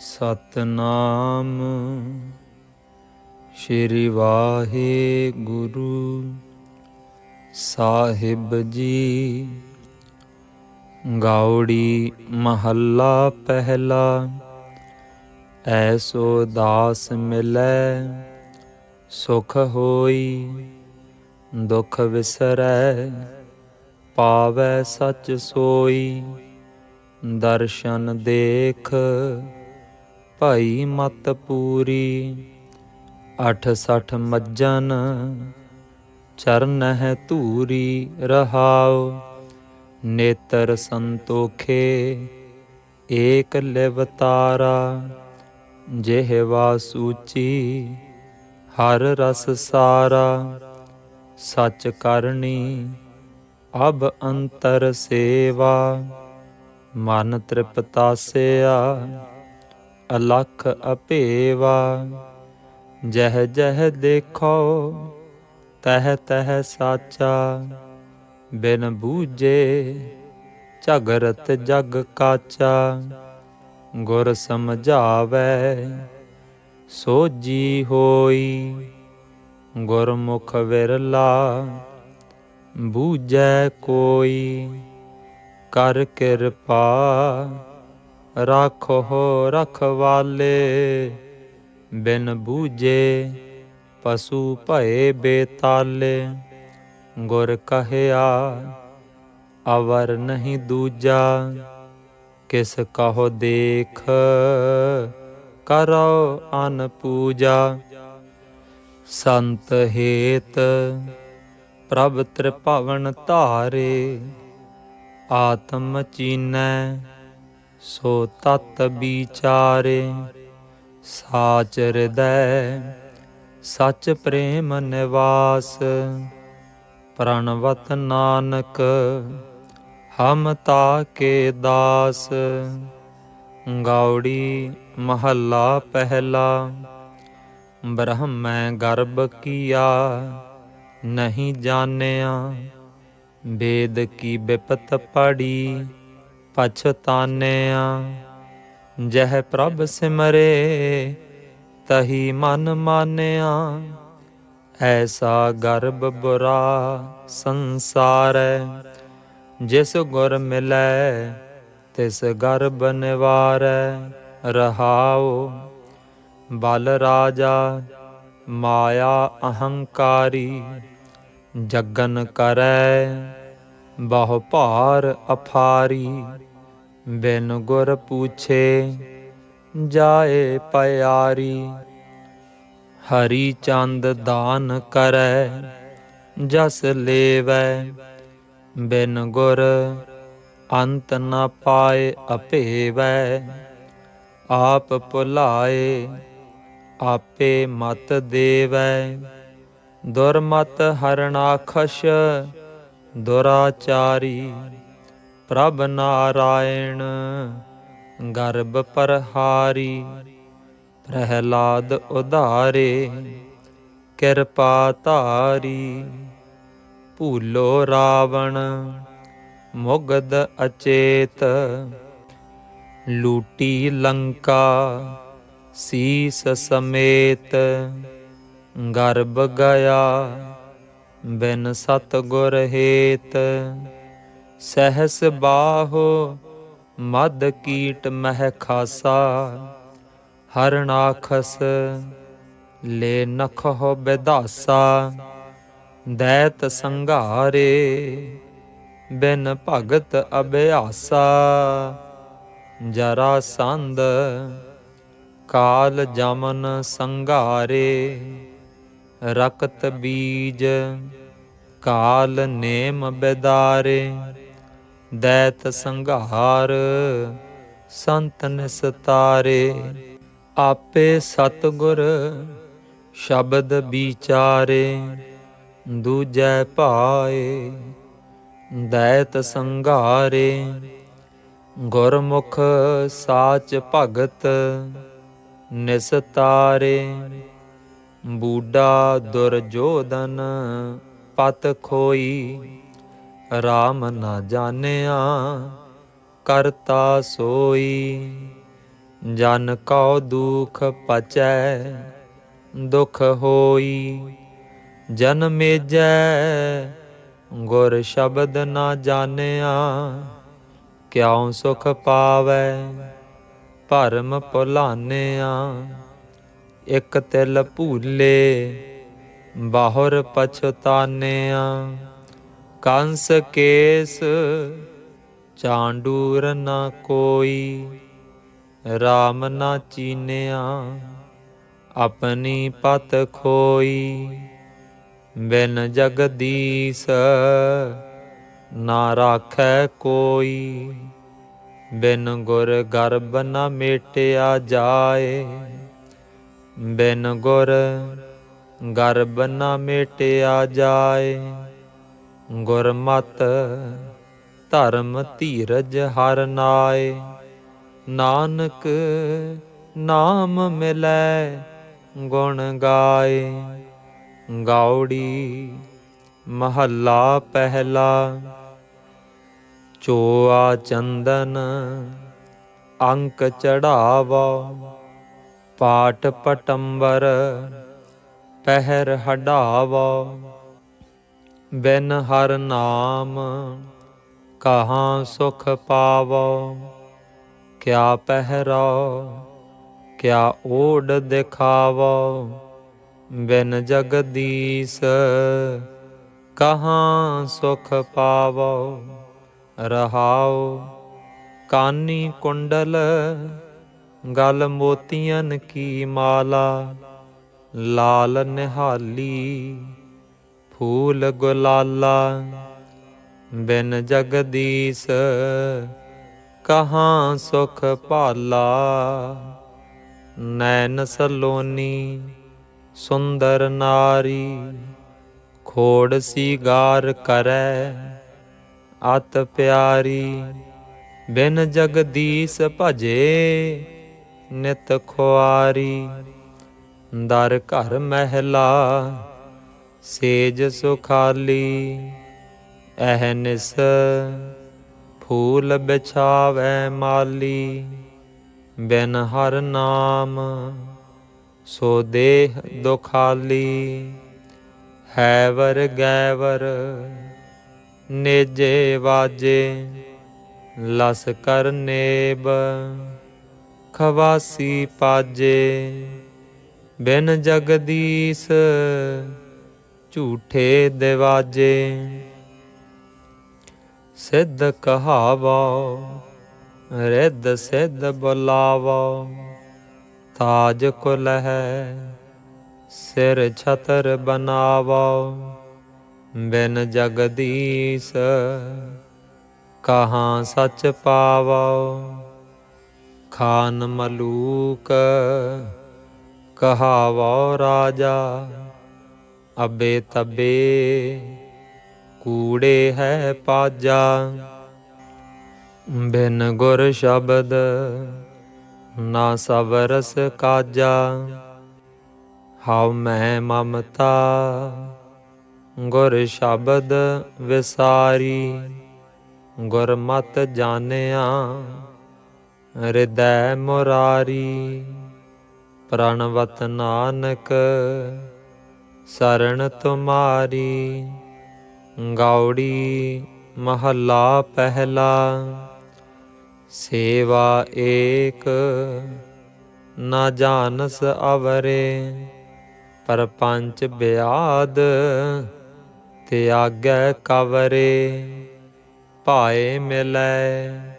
ਸਤਨਾਮ। ਸ਼੍ਰੀ ਵਾਹਿਗੁਰੂ ਸਾਹਿਬ ਜੀ। ਗਾਉੜੀ ਮਹੱਲਾ ਪਹਿਲਾ, ਐਸੋ ਦਾਸ ਮਿਲੈ, ਸੁਖ ਹੋਈ, ਦੁਖ ਵਿਸਰੈ, ਪਾਵੈ ਸਚ ਸੋਈ, ਦਰਸ਼ਨ ਦੇਖ ਭਾਈ ਮਤ ਪੂਰੀ ਅਠ ਸਠ ਮੱਜਨ ਚਰਨ ਹੈ ਧੂਰੀ ਰਹਾਉ, ਨੇਤਰ ਸੰਤੋਖੇ, ਏਕ ਲਿਵਤਾਰਾ ਜਿਹਵਾ ਸੂਚੀ ਹਰ ਰਸ ਸਾਰਾ, ਸਚ ਕਰਨੀ ਅਬ ਅੰਤਰ ਸੇਵਾ, ਮਨ ਤ੍ਰਿਪਤਾਸਿਆ ਅਲਖ ਅਪੇਵਾ, ਜਹ ਜਹ ਦੇਖੋ, ਤਹ ਤਹ ਸਾਚਾ, ਬਿਨ ਬੂਝੇ ਝਗਰਤ ਜਗ ਕਾਚਾ, ਗੁਰ ਸਮਝਾਵੇ ਸੋਜੀ ਹੋਈ, ਗੁਰਮੁਖ ਵਿਰਲਾ ਬੂਝੈ ਕੋਈ, ਕਰ ਕਿਰਪਾ ਰਾਖੋ ਰਖਵਾਲੇ, ਬਿਨ ਬੂਝੇ ਪਸ਼ੂ ਭਏ ਬੇਤਾਲੇ। ਗੁਰ ਕਹਿਆ, ਅਵਰ ਨਹੀਂ ਦੂਜਾ, ਕਿਸ ਕਹੋ ਦੇਖ, ਕਰੋ ਅਨ ਪੂਜਾ। ਸੰਤ ਹੇਤ, ਪ੍ਰਭ ਤ੍ਰਿਭਵਨ ਧਾਰੇ, ਆਤਮ ਚੀਨੈ ਸੋ ਤਤ ਵਿਚਾਰੇ ਸਾਚ ਹਿਰਦੈ, ਸਚ ਪ੍ਰੇਮ ਨਿਵਾਸ। ਪ੍ਰਣਵਤ ਨਾਨਕ, ਹਮ ਤਾ ਕੇ ਦਾਸ। ਗਾਉੜੀ ਮਹੱਲਾ ਪਹਿਲਾ, ਬ੍ਰਹਮੈ ਗਰਭ ਕੀਆ, ਨਹੀਂ ਜਾਣਿਆ। ਵੇਦ ਕੀ ਬਿਪਤ ਪੜੀ ਪਛਤਾਨਿਆ। ਜਹ ਪ੍ਰਭ ਸਿਮਰੇ, ਤਹੀ ਮਨ ਮਾਨਿਆ। ਐਸਾ ਗਰਭ ਬੁਰਾ ਸੰਸਾਰ ਜਿਸ ਗੁਰ ਮਿਲੈ, ਤਿਸ ਗਰਭ ਨਿਵਾਰੈ। ਰਹਾਓ ਬਲ ਰਾਜਾ, ਮਾਇਆ ਅਹੰਕਾਰੀ, ਜਗਨ ਕਰੈ। ਬਹੁ ਭਾਰ ਅਫਾਰੀ। ਬਿਨ ਗੁਰ ਪੂਛੇ ਜਾਏ ਪਿਆਰੀ। ਹਰੀ ਚੰਦ ਦਾਨ ਕਰੈ, ਜਸ ਲੇਵੈ। ਬਿਨ ਗੁਰ ਅੰਤ ਨ ਪਾਏ ਅਪੇਵੈ। ਆਪ ਭੁਲਾਏ, ਆਪੇ ਮਤ ਦੇਵੈ। ਦੁਰਮਤ ਹਰਨਾਖਸ਼ ਦੁਰਾਚਾਰੀ, ਪ੍ਰਭ ਨਾਰਾਇਣ, ਗਰਭ ਪਰਹਾਰੀ, ਪ੍ਰਹਿਲਾਦ ਉਧਾਰੇ, ਕਿਰਪਾ ਧਾਰੀ, ਭੂਲੋ ਰਾਵਣ ਮੁਗਦ ਅਚੇਤ, ਲੂਟੀ ਲੰਕਾ, ਸੀਸ ਸਮੇਤ, ਗਰਭ ਗਿਆ ਬਿਨ ਸਤ ਗੁਰ ਹੇਤ। ਸਹਸ ਬਾਹੋ ਮਦ ਕੀਟ ਮਹਿ ਖਾਸਾ। ਹਰਨਾਖਸ ਲੈ ਨਖੋ ਬਿਦਾਸਾ। ਦੈਤ ਸੰਘਾਰੇ ਬਿਨ ਭਗਤ ਅਭਿਆਸਾ। ਜਰਾ ਸੰਦ ਕਾਲ ਜਮਨ ਸੰਘਾਰੇ। ਰਕਤ ਬੀਜ, ਕਾਲ ਨੇਮ ਬਿਦਾਰੇ, ਦੈਤ ਸੰਘਾਰ, ਸੰਤ ਨਿਸਤਾਰੇ, ਆਪੇ ਸਤਗੁਰ ਸ਼ਬਦ ਵਿਚਾਰੇ, ਦੂਜੈ ਭਾਏ ਦੈਤ ਸੰਘਾਰੇ, ਗੁਰਮੁਖ ਸਾਚ ਭਗਤ ਨਿਸਤਾਰੇ। ਬੂਡਾ ਦੁਰਜੋਧਨ ਪਤ ਖੋਈ। RAM ਨਾ ਜਾਣਿਆ, ਕਰਤਾ ਸੋਈ। ਜਨ ਕਉ ਦੁਖ ਪਚੈ, ਦੁਖ ਹੋਈ। ਜਨ ਮੇਜੈ, ਗੁਰ ਸ਼ਬਦ ਨਾ ਜਾਣਿਆ। ਕਿਉ ਸੁਖ ਪਾਵੈ, ਭਰਮ ਭੁਲਾਨਿਆ। ਇਕ ਤਿਲ ਭੂਲੇ, ਬਾਹਰ ਪਛਤਾਨਿਆ। ਕੰਸ ਕੇਸ ਚਾਂਡੂਰ ਨਾ ਕੋਈ RAM ਨਾ ਚੀਨਿਆ, ਆਪਣੀ ਪਤ ਖੋਈ। ਬਿਨ ਜਗਦੀਸ ਨਾ ਰਾਖੈ ਕੋਈ, ਬਿਨ ਗੁਰ ਗਰਬ ਨਾ ਮੇਟਿਆ ਜਾਏ। ਬਿਨ ਗੁਰ ਗਰਬ ਨ ਮੇਟਿਆ ਜਾਏ। ਗੁਰਮਤ ਧਰਮ ਧੀਰਜ ਹਰ ਨਾਏ। ਨਾਨਕ ਨਾਮ ਮਿਲੈ ਗੁਣ ਗਾਏ। ਗਾਉੜੀ ਮਹੱਲਾ ਪਹਿਲਾ। ਚੋਆ ਚੰਦਨ ਅੰਕ ਚੜਾਵਾ। ਪਾਟ ਪਟੰਬਰ ਪਹਿਰ ਹਡਾਵਾ ਬਿਨ ਹਰ ਨਾਮ ਕਹਾਂ ਸੁਖ ਪਾਵੋ। ਕਿਆ ਪਹਿਰਾ, ਕਿਆ ਓੜ ਦਿਖਾਵੋ, ਬਿਨ ਜਗਦੀਸ ਕਹਾਂ ਸੁਖ ਪਾਵੋ। ਰਹਾਉ ਕਾਨੀ ਕੁੰਡਲ ਗਲ ਮੋਤੀਆਂ ਕੀ ਮਾਲਾ, ਲਾਲ ਨਿਹਾਲੀ, ਫੂਲ ਗੁਲਾਲਾ, ਬਿਨ ਜਗਦੀਸ ਕਹਾਂ ਸੁਖ ਭਾਲਾ। ਨੈਣ ਸਲੋਨੀ, ਸੁੰਦਰ ਨਾਰੀ, ਖੋੜ ਸੀਗਾਰ ਕਰੈ, ਅਤ ਪਿਆਰੀ, ਬਿਨ ਜਗਦੀਸ ਭਜੇ। ਨਿਤ ਖੁਆਰੀ। ਦਰ ਘਰ ਮਹਿਲਾ, ਸੇਜ ਸੁਖਾਲੀ। ਅਹਨਿਸ ਫੂਲ ਬਿਛਾਵੈ ਮਾਲੀ। ਬਿਨ ਹਰ ਨਾਮ ਸੋ ਦੇਹ ਦੁਖਾਲੀ। ਹੈ ਵਰ ਗੈਵਰ, ਨੇਜੇ ਵਾਜੇ ਲਸ ਕਰ ਨੇਬ। ਖਵਾਸੀ ਪਾਜੇ, ਬਿਨ ਜਗਦੀਸ ਝੂਠੇ ਦਿਵਾਜੇ। ਸਿੱਧ ਕਹਾਵਾ, ਰਿੱਧ ਸਿੱਧ ਬੁਲਾਵਾ, ਤਾਜ ਕੁਲ ਹੈ ਸਿਰ ਛਤਰ ਬਨਾਵਾ ਬਿਨ ਜਗਦੀਸ ਕਹਾਂ ਸੱਚ ਪਾਵਾ। ਖਾਨ ਮਲੂਕ, ਕਹਾਵਾ ਰਾਜਾ, ਅਬੇ ਤਬੇ, ਕੂੜੇ ਹੈ ਪਾਜਾ। ਬਿਨ ਗੁਰ ਸ਼ਬਦ ਨਾ ਸਵਰਸ ਕਾਜਾ। ਹਉ ਮੈਂ ਮਮਤਾ, ਗੁਰ ਸ਼ਬਦ ਵਿਸਾਰੀ। ਗੁਰਮਤਿ ਜਾਣਿਆ ਹਿਰਦੈ ਮੁਰਾਰੀ, ਪ੍ਰਣਵਤ ਨਾਨਕ ਸਰਣ ਤੁਮਾਰੀ ਗਾਉੜੀ ਮਹੱਲਾ ਪਹਿਲਾ, ਸੇਵਾ ਏਕ, ਨਾ ਜਾਣਸ ਅਵਰੇ, ਪਰਪੰਚ ਬਿਆਦ ਤਿਆਗੈ ਕਵਰੇ, ਭਾਏ ਮਿਲੈ।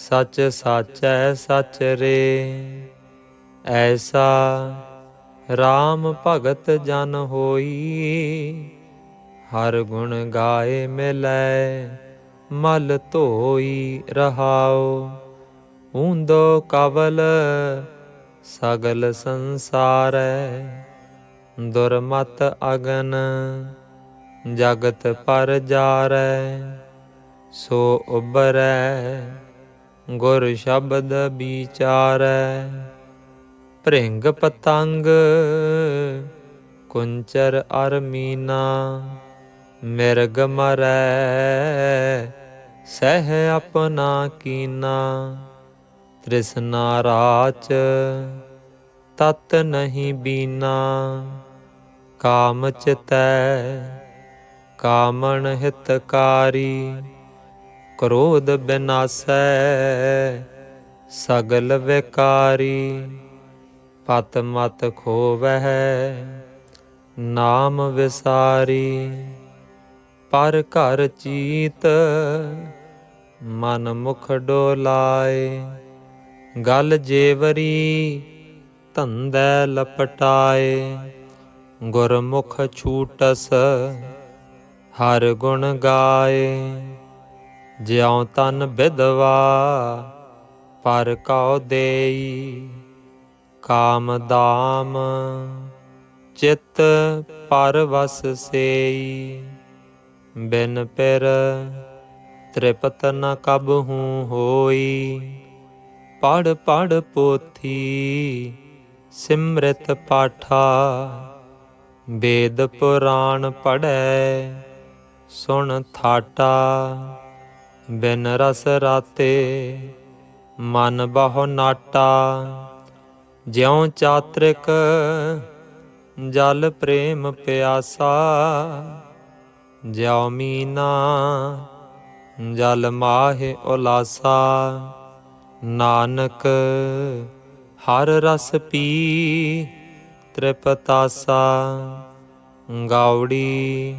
ਸਚ ਸਾਚੈ ਸਚ ਰੇ। ਐਸਾ RAM ਭਗਤ ਜਨ ਹੋਈ। ਹਰ ਗੁਣ ਗਾਏ ਮਿਲੈ, ਮਲ ਧੋਈ ਰਹਾਓ ਉਂਦੋ ਕਵਲ ਸਗਲ ਸੰਸਾਰੈ, ਦੁਰਮਤ ਅਗਨ ਜਗਤ ਪਰ ਜਾਰੈ। ਸੋ ਉਬਰੈ ਗੁਰ ਸ਼ਬਦ ਵਿਚਾਰੈ, ਭ੍ਰਿੰਗ ਪਤੰਗ, ਕੁੰਚਰ ਅਰਮੀਨਾ ਮਿਰਗ ਮਰੈ, ਸਹਿ ਆਪਣਾ ਕੀਨਾ। ਤ੍ਰਿਸ਼ਨਾ ਰਾਚ, ਤਤ ਨਹੀਂ ਬੀਨਾ। ਕਾਮ ਚਿਤੈ, ਕਾਮਣ ਹਿਤਕਾਰੀ ਕ੍ਰੋਧ ਬਿਨਾਸੈ, ਸਗਲ ਵਿਕਾਰੀ, ਪਤ ਮਤ ਖੋਵਹਿ, ਨਾਮ ਵਿਸਾਰੀ। ਪਰ ਘਰ ਚੀਤ ਮਨ ਮੁਖ ਡੋਲਾਏ, ਗਲ ਜੇਵਰੀ ਧੰਦੈ ਲਪਟਾਏ। ਗੁਰਮੁਖ ਛੂਟਸ ਹਰ ਗੁਣ ਗਾਏ। ਜਿਉ ਤਨ ਵਿਦਵਾ ਪਰ ਕਉ ਦੇਈ ਕਾਮ ਦਾਮ, ਚਿਤ ਪਰਵਸ ਸੇਈ। ਬਿਨ ਪਿਰ ਤ੍ਰਿਪਤ ਨ ਕਬਹੂ ਹੋਈ, ਪੜ ਪੜ ਪੋਥੀ ਸਿਮਰਤ ਪਾਠਾ। ਵੇਦ ਪੁਰਾਣ ਪੜੈ ਸੁਣ ਥਾਟਾ। ਬਿਨ ਰਸ ਰਾਤੇ ਮਨ ਬਹੁ ਨਾਟਾ। ਜਿਉ ਚਾਤ੍ਰਿਕ ਜਲ ਪ੍ਰੇਮ ਪਿਆਸਾ, ਜਿਉ ਮੀਨਾ ਜਲ ਮਾਹੇ ਉਲਾਸਾ। ਨਾਨਕ ਹਰ ਰਸ ਪੀ ਤ੍ਰਿਪਤਾਸਾ। ਗਾਉੜੀ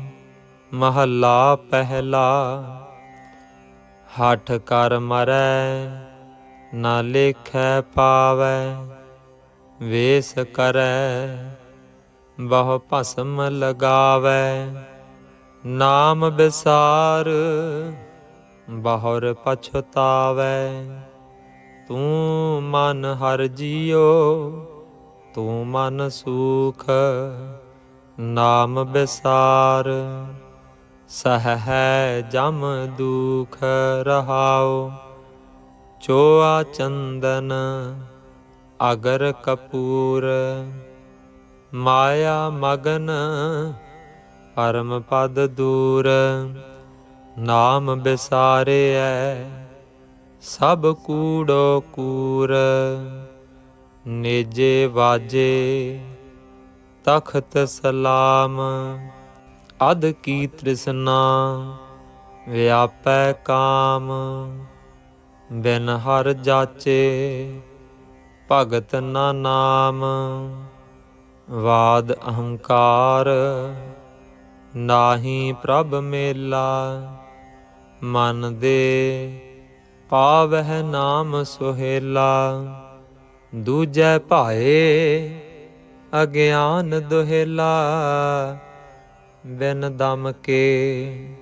ਮਹੱਲਾ ਪਹਿਲਾ। ਹਠ ਕਰ ਮਰੈ, ਨਾ ਲੇਖੈ ਪਾਵੈ, ਵੇਸ ਕਰੈ, ਬਹੁ ਭਸਮ ਲਗਾਵੈ। ਨਾਮ ਬਿਸਾਰ, ਬਹੁਰ ਪਛਤਾਵੈ। ਤੂੰ ਮਨ ਹਰ ਜੀਓ, ਤੂੰ ਮਨ ਸੁਖ, ਨਾਮ ਬਿਸਾਰ। ਸਹੈ ਜਮ ਦੁਖ ਰਹਾਉ, ਚੋਆ ਚੰਦਨ ਅਗਰ ਕਪੂਰ, ਮਾਇਆ ਮਗਨ ਪਰਮ ਪਦ ਦੂਰ, ਨਾਮ ਬਿਸਾਰਿਐ ਸਭ ਕੂੜੋ ਕੂਰ, ਨੇਜੇ ਵਾਜੇ ਤਖਤ ਸਲਾਮ। ਅਧ ਕੀ ਤ੍ਰਿਸ਼ਨਾ ਵਿਆਪੈ ਕਾਮ, ਬਿਨ ਹਰ ਜਾਚੇ, ਭਗਤ ਨਾ ਨਾਮ, ਵਾਦ ਅਹੰਕਾਰ, ਨਾਹੀ ਪ੍ਰਭ ਮੇਲਾ, ਮਨ ਦੇ ਪਾਵਹਿ ਨਾਮ ਸੁਹੇਲਾ, ਦੂਜੈ ਭਾਏ ਅਗਿਆਨ ਦੁਹੇਲਾ। ਬਿਨ ਦਮ ਕੇ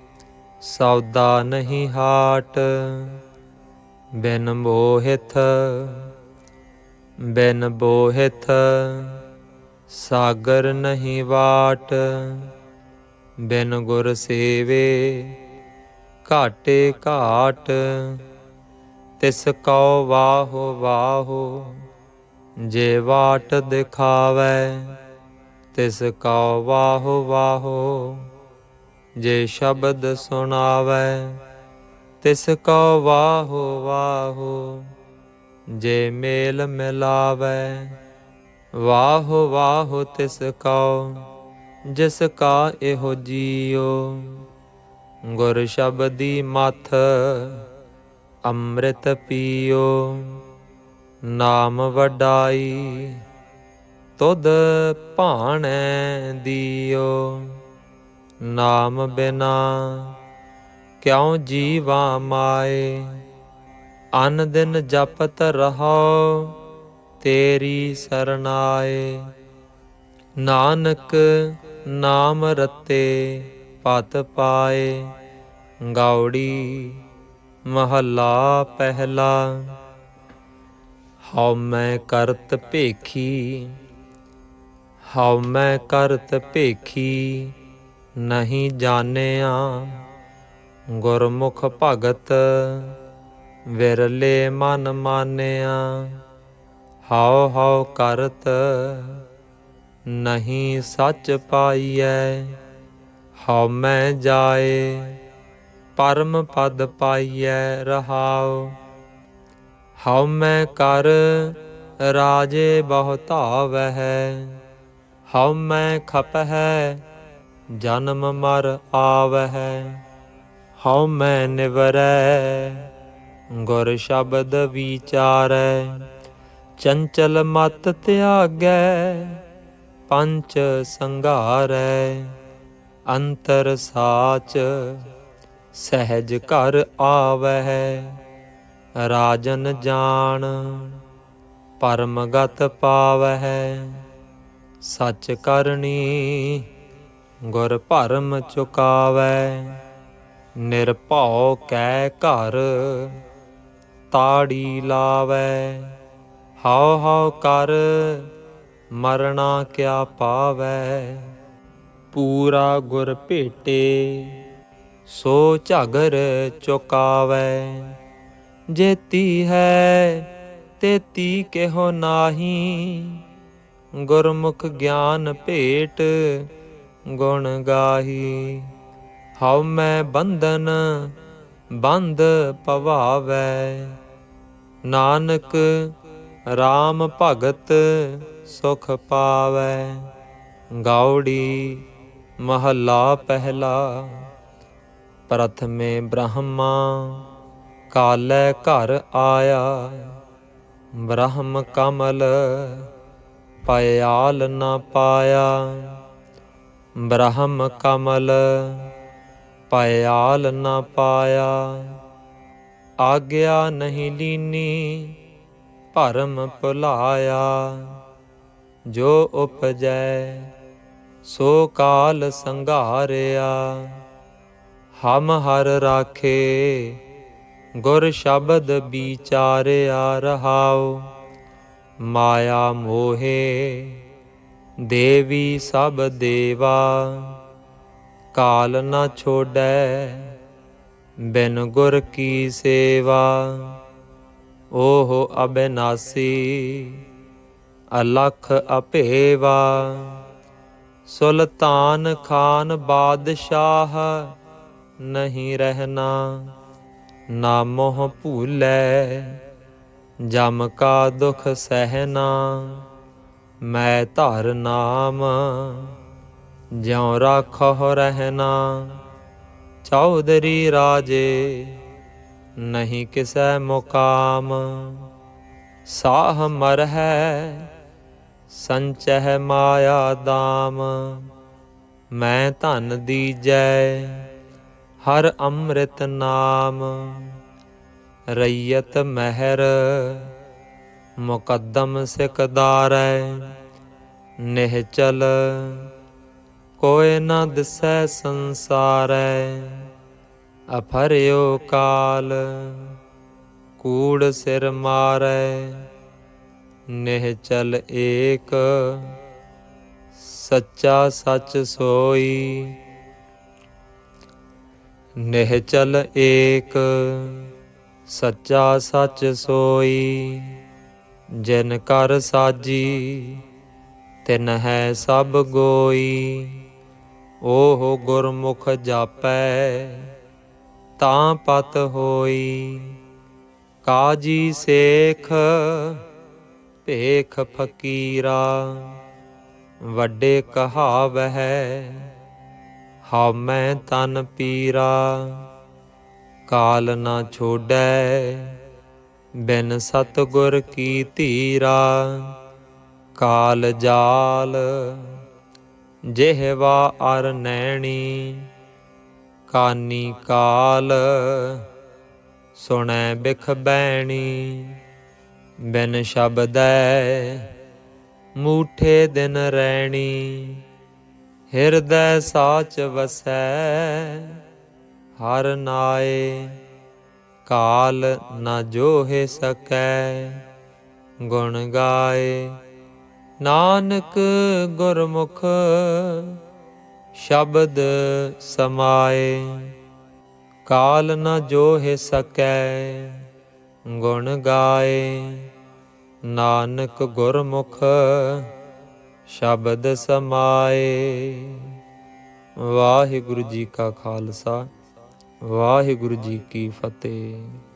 ਸੌਦਾ ਨਹੀਂ ਹਾਟ। ਬਿਨ ਮੋਹਿਤ, ਬਿਨ ਬੋਹਿਤ ਸਾਗਰ ਨਹੀਂ ਵਾਟ। ਬਿਨ ਗੁਰ ਸੇਵੇ ਘਾਟੇ ਘਾਟ, ਤਿਸ ਕਉ ਵਾਹੋ ਵਾਹੋ, ਜੇ ਵਾਟ ਦਿਖਾਵੈ ਤਿਸ ਕਉ ਵਾਹੋ ਵਾਹੋ, ਜੇ ਸ਼ਬਦ ਸੁਣਾਵੈ, ਤਿਸ ਕਉ ਵਾਹੋ ਵਾਹੋ, ਜੇ ਮੇਲ ਮਿਲਾਵੈ, ਵਾਹੋ ਵਾਹੋ ਤਿਸ ਕਉ, ਜਿਸ ਕਾ ਇਹੋ ਜੀਉ। ਗੁਰ ਸ਼ਬਦੀ ਮਥ ਅੰਮ੍ਰਿਤ ਪੀਓ, ਨਾਮ ਵਡਾਈ ਤੁਧ ਭਾਣੈ ਦਿਓ। ਨਾਮ ਬਿਨਾ ਕਿਉ ਜੀਵਾ ਮਾਏ? ਅਨ ਦਿਨ ਜਪਤ ਰਹੋ, ਤੇਰੀ ਸਰਨਾਏ ਨਾਨਕ ਨਾਮ ਰਤੇ ਪਤ ਪਾਏ। ਗਾਉੜੀ ਮਹੱਲਾ ਪਹਿਲਾ। ਹਉ ਮੈਂ ਕਰਤ ਭੇਖੀ ਹਉ ਮੈਂ ਕਰਤ ਭੇਖੀ ਨਹੀਂ ਜਾਣਿਆ। ਗੁਰਮੁਖ ਭਗਤ ਵਿਰਲੇ ਮਨ ਮਾਨਿਆ। ਹਉ ਹਉ ਕਰਤ ਨਹੀਂ ਸੱਚ ਪਾਈਐ। ਹਉ ਮੈਂ ਜਾਏ, ਪਰਮ ਪਦ ਪਾਈਐ ਰਹਾਉ। ਹਉ ਮੈਂ ਕਰ ਰਾਜੇ ਬਹੁ ਧਾਵਹਿ। ਹਉ ਮੈਂ ਖਪਹਿ, ਜਨਮ ਮਰ ਆਵਹਿ। ਹਉ ਮੈਂ ਨਿਵਰੈ, ਗੁਰ ਸ਼ਬਦ ਵਿਚਾਰੈ। ਚੰਚਲ ਮਤ ਤਿਆਗੈ, ਪੰਚ ਸੰਘਾਰੈ ਅੰਤਰ ਸਾਚ ਸਹਿਜ ਘਰ ਆਵਹਿ। ਰਾਜਨ ਜਾਣ, ਪਰਮਗਤ ਪਾਵਹਿ। ਸੱਚ ਕਰਨੀ, ਗੁਰ ਭਰਮ ਚੁਕਾਵੈ। ਨਿਰਭਉ ਕੈ ਘਰ, ਤਾੜੀ ਲਾਵੈ। ਹਉ ਹਉ ਕਰ, ਮਰਣਾ ਕਿਆ ਪਾਵੈ। ਪੂਰਾ ਗੁਰ ਭੇਟੇ, ਸੋ ਝਗਰ ਚੁਕਾਵੈ। ਜੇਤੀ ਹੈ, ਤੇਤੀ ਕਿਹੋ ਨਾਹੀ ਗੁਰਮੁਖ ਗਿਆਨ ਭੇਟ ਗੁਣ ਗਾਹੀ। ਹਉ ਮੈਂ ਬੰਧਨ ਬੰਦ ਪਵਾਵੈ। ਨਾਨਕ RAM ਭਗਤ ਸੁਖ ਪਾਵੈ। ਗਾਉੜੀ ਮਹੱਲਾ ਪਹਿਲਾ। ਪ੍ਰਥਮੇ ਬ੍ਰਹਮਾ ਕਾਲੈ ਘਰ ਆਇਆ। ਬ੍ਰਹਮ ਕਮਲ ਪਿਆਲ ਨਾ ਪਾਇਆ। ਬ੍ਰਹਮ ਕਮਲ ਪਿਆਲ ਨਾ ਪਾਇਆ। ਆਗਿਆ ਨਹੀਂ ਲੀਨੀ, ਭਰਮ ਭੁਲਾਇਆ। ਜੋ ਉਪਜੈ, ਸੋ ਕਾਲ ਸੰਘਾਰਿਆ। ਹਮ ਹਰ ਰਾਖੇ, ਗੁਰ ਸ਼ਬਦ ਵਿਚਾਰਿਆ ਰਹਾਓ ਮਾਇਆ ਮੋਹੇ, ਦੇਵੀ ਸਭ ਦੇਵਾ। ਕਾਲ ਨਾ ਛੋੜੈ, ਬਿਨ ਗੁਰ ਕੀ ਸੇਵਾ। ਓਹ ਅਬਿਨਾਸੀ, ਅਲਖ ਅਪੇਵਾ। ਸੁਲਤਾਨ ਖਾਨ ਬਾਦਸ਼ਾਹ ਨਹੀਂ ਰਹਿਣਾ, ਨਾ ਮੋਹ ਭੂਲੈ। ਜਮ ਕਾ ਦੁਖ ਸਹਿਨਾ ਮੈਂ ਧਰ ਨਾਮ, ਜਿਉ ਰਾਖੋ ਰਹਿਣਾ ਚੌਧਰੀ ਰਾਜੇ, ਨਹੀਂ ਕਿਸੈ ਮੁਕਾਮ, ਸਾਹ ਮਰ ਹੈ ਸੰਚਹਿ ਮਾਇਆ ਦਾਮ। ਮੈਂ ਧਨ ਦੀਜੈ, ਹਰ ਅੰਮ੍ਰਿਤ ਨਾਮ। ਰਈਅਤ ਮਹਿਰ, ਮੁਕੱਦਮ ਸਿਕਦਾਰੈ ਨਿਹਚਲ ਕੋਇ ਨਾ ਦਿਸੈ ਸੰਸਾਰੈ, ਅਫਰਿਓ ਕਾਲ, ਕੂੜ ਸਿਰ ਮਾਰੈ ਨਿਹਚਲ ਏਕ, ਸੱਚਾ ਸੱਚ ਸੋਈ। ਨਿਹਚਲ ਏਕ ਸੱਚਾ ਸੱਚ ਸੋਈ, ਜਿਨ ਕਰ ਸਾਜੀ, ਤਿਨ ਹੈ ਸਭ ਗੋਈ। ਓਹ ਗੁਰਮੁਖ ਜਾਪੈ, ਤਾਂ ਪਤ ਹੋਈ। ਕਾਜੀ ਸੇਖ, ਭੇਖ ਫਕੀਰਾ, ਵੱਡੇ ਕਹਾਵ ਹੈ ਹਉ ਮੈਂ ਤਨ ਪੀਰਾ। ਕਾਲ ਨਾ ਛੋੜੈ, ਬਿਨ ਸਤਗੁਰ ਕੀ ਧੀਰਾ। ਕਾਲ ਜਾਲ, ਜਿਹਵਾ ਅਰ ਨੈਣੀ, ਕਾਨੀ ਕਾਲ, ਸੁਣੈ ਬਿਖ ਬੈਣੀ। ਬਿਨ ਸ਼ਬਦੈ ਮੂਠੇ ਦਿਨ ਰਹਿਣੀ ਹਿਰਦੈ ਸਾਚ ਵਸੈ। ਹਰ ਨਾਏ, ਕਾਲ ਨ ਜੋਹਿ ਸਕੈ। ਗੁਣ ਗਾਏ, ਨਾਨਕ ਗੁਰਮੁਖ, ਸ਼ਬਦ ਸਮਾਏ। ਕਾਲ ਨ ਜੋਹਿ ਸਕੈ, ਗੁਣ ਗਾਏ, ਨਾਨਕ ਗੁਰਮੁਖ, ਸ਼ਬਦ ਸਮਾਏ। ਵਾਹਿਗੁਰੂ ਜੀ ਕਾ ਖਾਲਸਾ। ਵਾਹਿਗੁਰੂ ਜੀ ਕੀ ਫਤਿਹ।